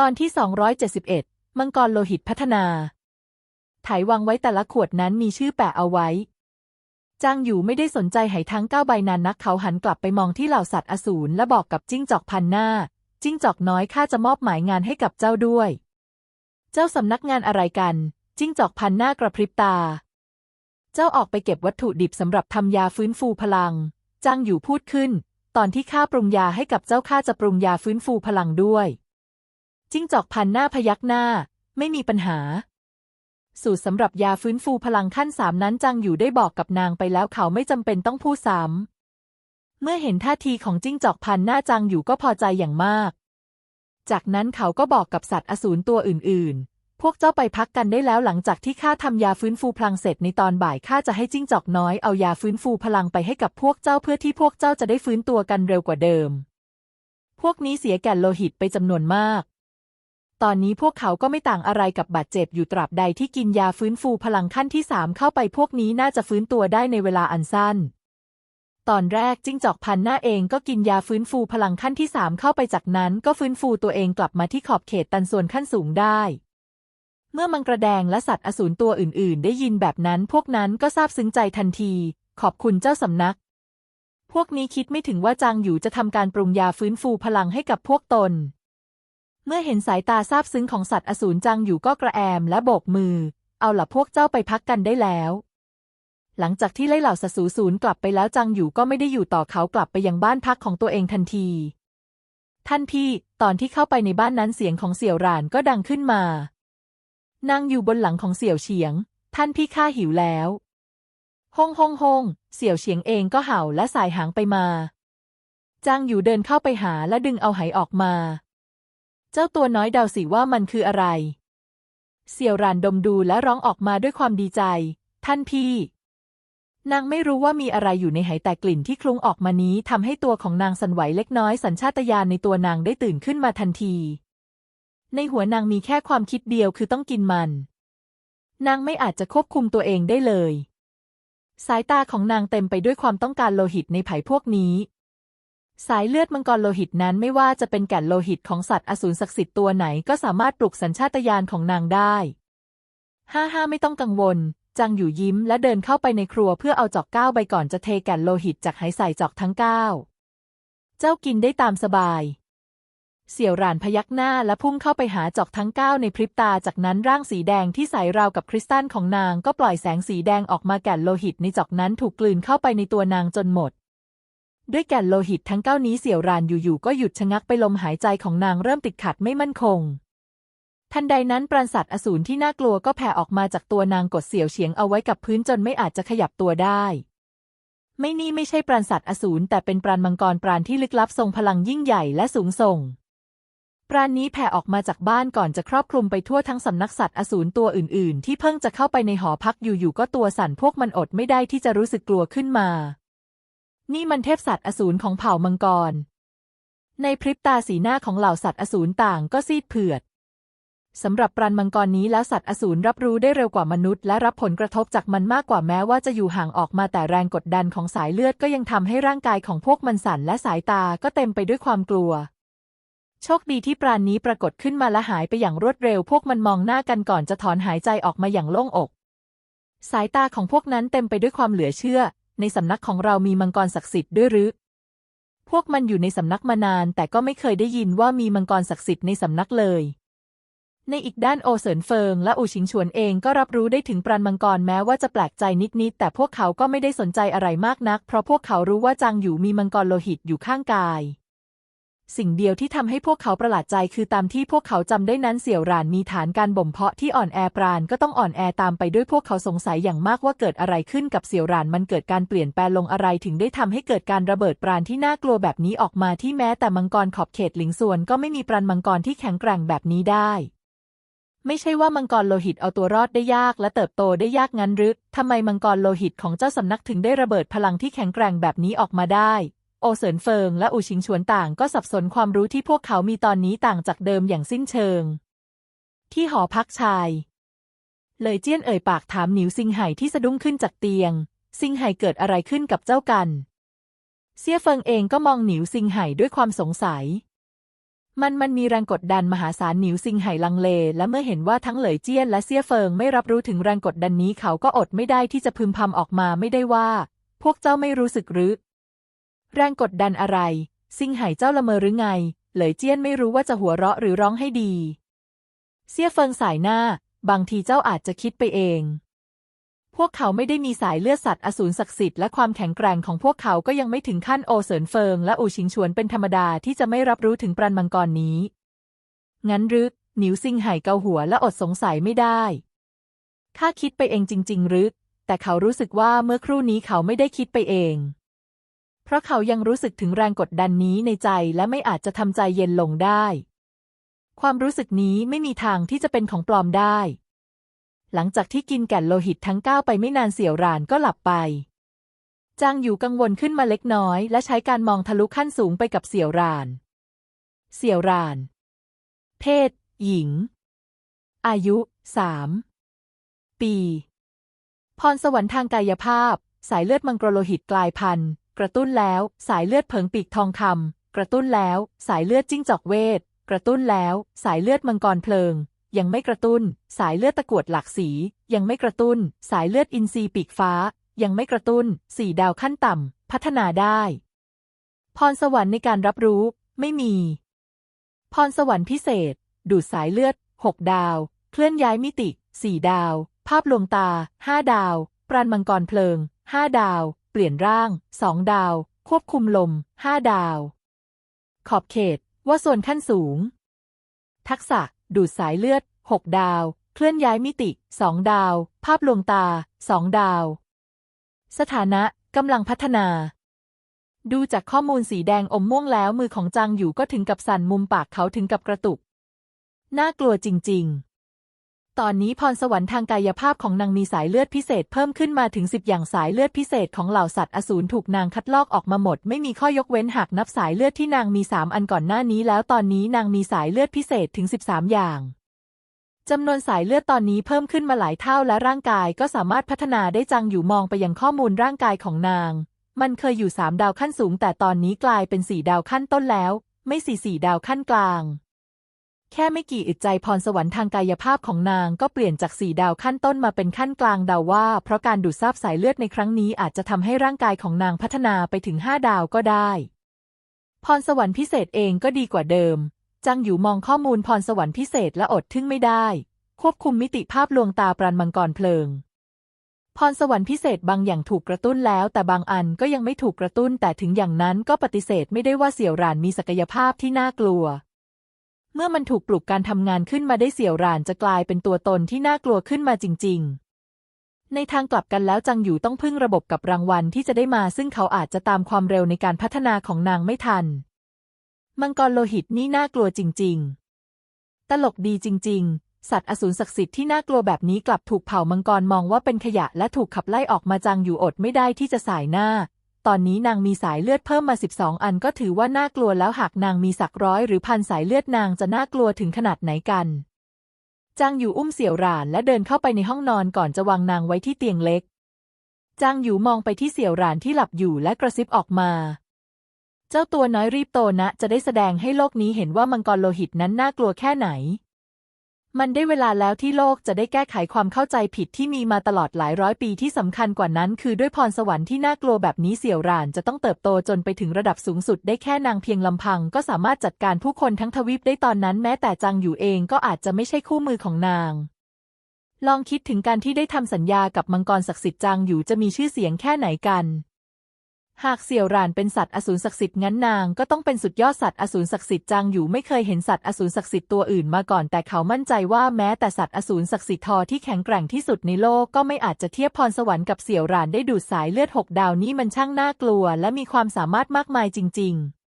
ตอนที่ 271 มังกรโลหิตพัฒนาไถวางไว้แต่ละขวดนั้นมีชื่อแปะเอาไว้ จางอยู่ไม่ได้สนใจไหทั้งเก้าใบนั้นนักเขาหันกลับไปมองที่เหล่าสัตว์อสูรและบอกกับจิ้งจอกพันหน้า จิ้งจอกน้อยข้าจะมอบหมายงานให้กับเจ้าด้วย เจ้าสำนักงานอะไรกัน จิ้งจอกพันหน้ากระพริบตา เจ้าออกไปเก็บวัตถุดิบสำหรับทำยาฟื้นฟูพลัง จางอยู่พูดขึ้น ตอนที่ข้าปรุงยาให้กับเจ้าข้าจะปรุงยาฟื้นฟูพลังด้วย จิ้งจอกพันหน้าพยักหน้า ไม่มีปัญหา สูตรสำหรับยาฟื้นฟูพลังขั้นสามนั้นจังอยู่ได้บอกกับนางไปแล้วเขาไม่จำเป็นต้องพูดซ้ำเมื่อเห็นท่าทีของจิ้งจอกพันหน้าจังอยู่ก็พอใจอย่างมาก จากนั้นเขาก็บอกกับสัตว์อสูรตัวอื่น ๆ พวกเจ้าไปพักกันได้แล้วหลังจากที่ข้าทำยาฟื้นฟูพลังเสร็จในตอนบ่ายข้าจะให้จิ้งจอกน้อยเอายาฟื้นฟูพลังไปให้กับพวกเจ้าเพื่อที่พวกเจ้าจะได้ฟื้นตัวกันเร็วกว่าเดิม พวกนี้เสียแก่นโลหิตไปจำนวนมาก ตอนนี้พวกเขาก็ไม่ต่างอะไรกับบาดเจ็บอยู่ตราบใดที่กินยาฟื้นฟูพลังขั้นที่สามเข้าไปพวกนี้น่าจะฟื้นตัวได้ในเวลาอันสั้น ตอนแรกจิ้งจอกพันหน้าเองก็กินยาฟื้นฟูพลังขั้นที่สามเข้าไปจากนั้นก็ฟื้นฟูตัวเองกลับมาที่ขอบเขตตันส่วนขั้นสูงได้ เมื่อมังกระแดงและสัตว์อสูรตัวอื่น ๆ ได้ยินแบบนั้นพวกนั้นก็ซาบซึ้งใจทันที ขอบคุณเจ้าสำนัก พวกนี้คิดไม่ถึงว่าจางอยู่จะทำการปรุงยาฟื้นฟูพลังให้กับพวกตน เมื่อเห็นสายตาซาบซึ้งของสัตว์อสูรจางอยู่ก็กระแอมและโบกมือ เอาล่ะพวกเจ้าไปพักกันได้แล้ว หลังจากที่ไล่เหล่าสัตว์สูศูนย์กลับไปแล้วจางอยู่ก็ไม่ได้อยู่ต่อเขากลับไปยังบ้านพักของตัวเองทันที ท่านพี่ ตอนที่เข้าไปในบ้านนั้นเสียงของเสี่ยวหรานก็ดังขึ้นมานั่งอยู่บนหลังของเสี่ยวเฉียง ท่านพี่ข้าหิวแล้วฮงฮงฮงเสี่ยวเฉียงเองก็เห่าและสายหางไปมาจางอยู่เดินเข้าไปหาและดึงเอาไหออกมา เจ้าตัวน้อยเดาสิว่ามันคืออะไร เสี่ยวรานดมดูและร้องออกมาด้วยความดีใจ ท่านพี่ นางไม่รู้ว่ามีอะไรอยู่ในไหแต่กลิ่นที่คลุ้งออกมานี้ทำให้ตัวของนางสั่นไหวเล็กน้อยสัญชาตญาณในตัวนางได้ตื่นขึ้นมาทันที ในหัวนางมีแค่ความคิดเดียวคือต้องกินมัน นางไม่อาจจะควบคุมตัวเองได้เลย สายตาของนางเต็มไปด้วยความต้องการโลหิตในไผ่พวกนี้ สายเลือดมังกรโลหิตนั้นไม่ว่าจะเป็นแก่นโลหิตของสัตว์อสูรศักดิ์สิทธิ์ตัวไหนก็สามารถปลุกสัญชาตญาณของนางได้ห้าห้าไม่ต้องกังวล จังอยู่ยิ้มและเดินเข้าไปในครัวเพื่อเอาจอกก้าวใบก่อนจะเทแก่นโลหิตจากไหใส่จอกทั้งเก้าเจ้ากินได้ตามสบาย เสี่ยวหรานพยักหน้าและพุ่งเข้าไปหาจอกทั้งเก้าในพริบตาจากนั้นร่างสีแดงที่ใสราวกับคริสตัลของนางก็ปล่อยแสงสีแดงออกมาแก่นโลหิตในจอกนั้นถูกกลืนเข้าไปในตัวนางจนหมด ด้วยแก่นโลหิตทั้งเก้านี้เสี่ยวรานอยู่ๆก็หยุดชะงักไปลมหายใจของนางเริ่มติดขัดไม่มั่นคง ทันใดนั้นปราณสัตว์อสูรที่น่ากลัวก็แผ่ออกมาจากตัวนางกดเสี่ยวเฉียงเอาไว้กับพื้นจนไม่อาจจะขยับตัวได้ ไม่นี่ไม่ใช่ปราณสัตว์อสูรแต่เป็นปราณมังกรปราณที่ลึกลับทรงพลังยิ่งใหญ่และสูงส่งปราณนี้แผ่ออกมาจากบ้านก่อนจะครอบคลุมไปทั่วทั้งสำนักสัตว์อสูรตัวอื่น ๆ ที่เพิ่งจะเข้าไปในหอพักอยู่ๆก็ตัวสั่นพวกมันอดไม่ได้ที่จะรู้สึกกลัวขึ้นมา นี่มันเทพสัตว์อสูรของเผ่ามังกร ในพริบตาสีหน้าของเหล่าสัตว์อสูรต่างก็ซีดเผือดสำหรับปราณมังกรนี้แล้วสัตว์อสูรรับรู้ได้เร็วกว่ามนุษย์และรับผลกระทบจากมันมากกว่าแม้ว่าจะอยู่ห่างออกมาแต่แรงกดดันของสายเลือดก็ยังทำให้ร่างกายของพวกมันสั่นและสายตาก็เต็มไปด้วยความกลัว โชคดีที่ปราณนี้ปรากฏขึ้นมาและหายไปอย่างรวดเร็ว พวกมันมองหน้ากันก่อนจะถอนหายใจออกมาอย่างโล่งอก สายตาของพวกนั้นเต็มไปด้วยความเหลือเชื่อ ในสำนักของเรามีมังกรศักดิ์สิทธิ์ด้วยหรือ พวกมันอยู่ในสำนักมานาน แต่ก็ไม่เคยได้ยินว่ามีมังกรศักดิ์สิทธิ์ในสำนักเลย ในอีกด้านโอเสินเฟิงและอูชิงชวนเองก็รับรู้ได้ถึงปราณมังกรแม้ว่าจะแปลกใจนิดๆแต่พวกเขาก็ไม่ได้สนใจอะไรมากนัก เพราะพวกเขารู้ว่าจางอยู่มีมังกรโลหิตอยู่ข้างกาย สิ่งเดียวที่ทำให้พวกเขาประหลาดใจคือตามที่พวกเขาจำได้นั้นเสี่ยวหรานมีฐานการบ่มเพาะที่อ่อนแอปราณก็ต้องอ่อนแอตามไปด้วยพวกเขาสงสัยอย่างมากว่าเกิดอะไรขึ้นกับเสี่ยวหรานมันเกิดการเปลี่ยนแปลงลงอะไรถึงได้ทำให้เกิดการระเบิดปราณที่น่ากลัวแบบนี้ออกมาที่แม้แต่มังกรขอบเขตหลิงส่วนก็ไม่มีปราณมังกรที่แข็งแกร่งแบบนี้ได้ ไม่ใช่ว่ามังกรโลหิตเอาตัวรอดได้ยากและเติบโตได้ยากงั้นหรือทำไมมังกรโลหิตของเจ้าสำนักถึงได้ระเบิดพลังที่แข็งแกร่งแบบนี้ออกมาได้ โอเสินเฟิงและอูชิงฉวนต่างก็สับสนความรู้ที่พวกเขามีตอนนี้ต่างจากเดิมอย่างสิ้นเชิง ที่หอพักชาย เลยเจี้ยนเอ่ยปากถามหนิวซิงไห่ที่สะดุ้งขึ้นจากเตียง ซิงไห่เกิดอะไรขึ้นกับเจ้ากัน เซี่ยเฟิงเองก็มองหนิวซิงไห่ด้วยความสงสัย มันมันมีแรงกดดันมหาศาลหนิวซิงไห่ลังเล และเมื่อเห็นว่าทั้งเหลยเจี้ยนและเซี่ยเฟิงไม่รับรู้ถึงแรงกดดันนี้เขาก็อดไม่ได้ที่จะพึมพำออกมาไม่ได้ว่า พวกเจ้าไม่รู้สึกหรือ แรงกดดันอะไร ซิงไห่เจ้าละเมอหรือไง เหลยเจี้ยนไม่รู้ว่าจะหัวเราะหรือร้องให้ดีเซี่ยเฟิงสายหน้า บางทีเจ้าอาจจะคิดไปเอง พวกเขาไม่ได้มีสายเลือดสัตว์อสูรศักดิ์สิทธิ์และความแข็งแกร่งของพวกเขาก็ยังไม่ถึงขั้นโอเสินเฟิงและอูชิงชวนเป็นธรรมดาที่จะไม่รับรู้ถึงปรันมังกรนี้ งั้นหรือหนิวซิงไห่เกาหัวและอดสงสัยไม่ได้ข้าคิดไปเองจริง ๆ หรือแต่เขารู้สึกว่าเมื่อครู่นี้เขาไม่ได้คิดไปเอง ราะเขายังรู้สึกถึงแรงกดดันนี้ในใจและไม่อาจจะทำใจเย็นลงได้ ความรู้สึกนี้ไม่มีทางที่จะเป็นของปลอมได้ หลังจากที่กินแก่นโลหิตทั้งเก้าไปไม่นานเสี่ยวรานก็หลับไป จางอยู่กังวลขึ้นมาเล็กน้อย และใช้การมองทะลุขั้นสูงไปกับเสี่ยวราน เสี่ยวราน เพศ หญิง อายุสามปี พรสวรรค์ทางกายภาพ สายเลือดมังกรโลหิตกลายพันธุ์ กระตุ้นแล้ว สายเลือดเผิงปีกทองคำกระตุ้นแล้ว สายเลือดจิ้งจอกเวท กระตุ้นแล้ว สายเลือดมังกรเพลิง ยังไม่กระตุ้น สายเลือดตะกวดหลากสี ยังไม่กระตุ้น สายเลือดอินทรีปีกฟ้า ยังไม่กระตุ้น สี่ดาวขั้นต่ำ พัฒนาได้ พรสวรรค์ในการรับรู้ ไม่มี พรสวรรค์พิเศษ ดูดสายเลือด6ดาว เคลื่อนย้ายมิติ4ดาว ภาพลวงตา5ดาว ปราณมังกรเพลิง5ดาว เปลี่ยนร่าง 2 ดาว ควบคุมลม 5 ดาว ขอบเขต ว่าส่วนขั้นสูง ทักษะ ดูดสายเลือด 6 ดาว เคลื่อนย้ายมิติ 2 ดาว ภาพลวงตา 2 ดาว สถานะกำลังพัฒนา ดูจากข้อมูลสีแดงอมม่วงแล้วมือของจางอยู่ก็ถึงกับสั่นมุมปากเขาถึงกับกระตุก น่ากลัวจริง ๆ ตอนนี้พรสวรรค์ทางกายภาพของนางมีสายเลือดพิเศษเพิ่มขึ้นมาถึงสิบอย่างสายเลือดพิเศษของเหล่าสัตว์อสูรถูกนางคัดลอกออกมาหมด ไม่มีข้อยกเว้นหากนับสายเลือดที่นางมีสามอันก่อนหน้านี้แล้วตอนนี้นางมีสายเลือดพิเศษถึงสิบสามอย่างจำนวนสายเลือดตอนนี้เพิ่มขึ้นมาหลายเท่าและร่างกายก็สามารถพัฒนาได้จังอยู่มองไปยังข้อมูลร่างกายของนาง มันเคยอยู่สามดาวขั้นสูง แต่ตอนนี้กลายเป็นสี่ดาวขั้นต้นแล้ว ไม่สี่สี่ดาวขั้นกลาง แค่ไม่กี่อึดใจพรสวรรค์ทางกายภาพของนางก็เปลี่ยนจากสี่ดาวขั้นต้นมาเป็นขั้นกลางดาวว่า เพราะการดูดซับสายเลือดในครั้งนี้อาจจะทำให้ร่างกายของนางพัฒนาไปถึงห้าดาวก็ได้ พรสวรรค์พิเศษเองก็ดีกว่าเดิม จังอยู่มองข้อมูลพรสวรรค์พิเศษและอดทึ่งไม่ได้ ควบคุมมิติภาพลวงตาปราณมังกรเพลิง พรสวรรค์พิเศษบางอย่างถูกกระตุ้นแล้ว แต่บางอันก็ยังไม่ถูกกระตุ้น แต่ถึงอย่างนั้นก็ปฏิเสธไม่ได้ว่าเสี่ยวหรานมีศักยภาพที่น่ากลัว เมื่อมันถูกปลุกการทำงานขึ้นมาได้เสี่ยวหรานจะกลายเป็นตัวตนที่น่ากลัวขึ้นมาจริง ๆ ในทางกลับกันแล้วจังอยู่ต้องพึ่งระบบกับรางวัลที่จะได้มาซึ่งเขาอาจจะตามความเร็วในการพัฒนาของนางไม่ทัน มังกรโลหิตนี่น่ากลัวจริง ๆ ตลกดีจริง ๆ สัตว์อสูรศักดิ์สิทธิ์ที่น่ากลัวแบบนี้กลับถูกเผ่ามังกรมองว่าเป็นขยะและถูกขับไล่ออกมาจังอยู่อดไม่ได้ที่จะสายหน้า ตอนนี้นางมีสายเลือดเพิ่มมา 12 อันก็ถือว่าน่ากลัวแล้วหากนางมีสักร้อยหรือพันสายเลือดนางจะน่ากลัวถึงขนาดไหนกันจางอยู่อุ้มเสี่ยวหรานและเดินเข้าไปในห้องนอนก่อนจะวางนางไว้ที่เตียงเล็กจางอยู่มองไปที่เสี่ยวหรานที่หลับอยู่และกระซิบออกมา เจ้าตัวน้อยรีบโตนะ จะได้แสดงให้โลกนี้เห็นว่ามังกรโลหิตนั้นน่ากลัวแค่ไหน มันได้เวลาแล้วที่โลกจะได้แก้ไขความเข้าใจผิดที่มีมาตลอดหลายร้อยปีที่สำคัญกว่านั้น คือด้วยพรสวรรค์ที่น่ากลัวแบบนี้เสี่ยวหรานจะต้องเติบโตจนไปถึงระดับสูงสุดได้แค่นางเพียงลำพัง ก็สามารถจัดการผู้คนทั้งทวีปได้ตอนนั้นแม้แต่จางอยู่เองก็อาจจะไม่ใช่คู่มือของนาง ลองคิดถึงการที่ได้ทำสัญญากับมังกรศักดิ์สิทธิ์จางอยู่จะมีชื่อเสียงแค่ไหนกัน หากเสี่ยวหรานเป็นสัตว์อสูรศักดิ์สิทธิ์งั้นนางก็ต้องเป็นสุดยอดสัตว์อสูรศักดิ์สิทธิ์จางอยู่ไม่เคยเห็นสัตว์อสูรศักดิ์สิทธิ์ตัวอื่นมาก่อนแต่เขามั่นใจว่าแม้แต่สัตว์อสูรศักดิ์สิทธิ์ทอที่แข็งแกร่งที่สุดในโลกก็ไม่อาจจะเทียบพรสวรรค์กับเสี่ยวหรานได้ดูดสายเลือดหกดาวนี้มันช่างน่ากลัว และมีความสามารถมากมายจริง ๆ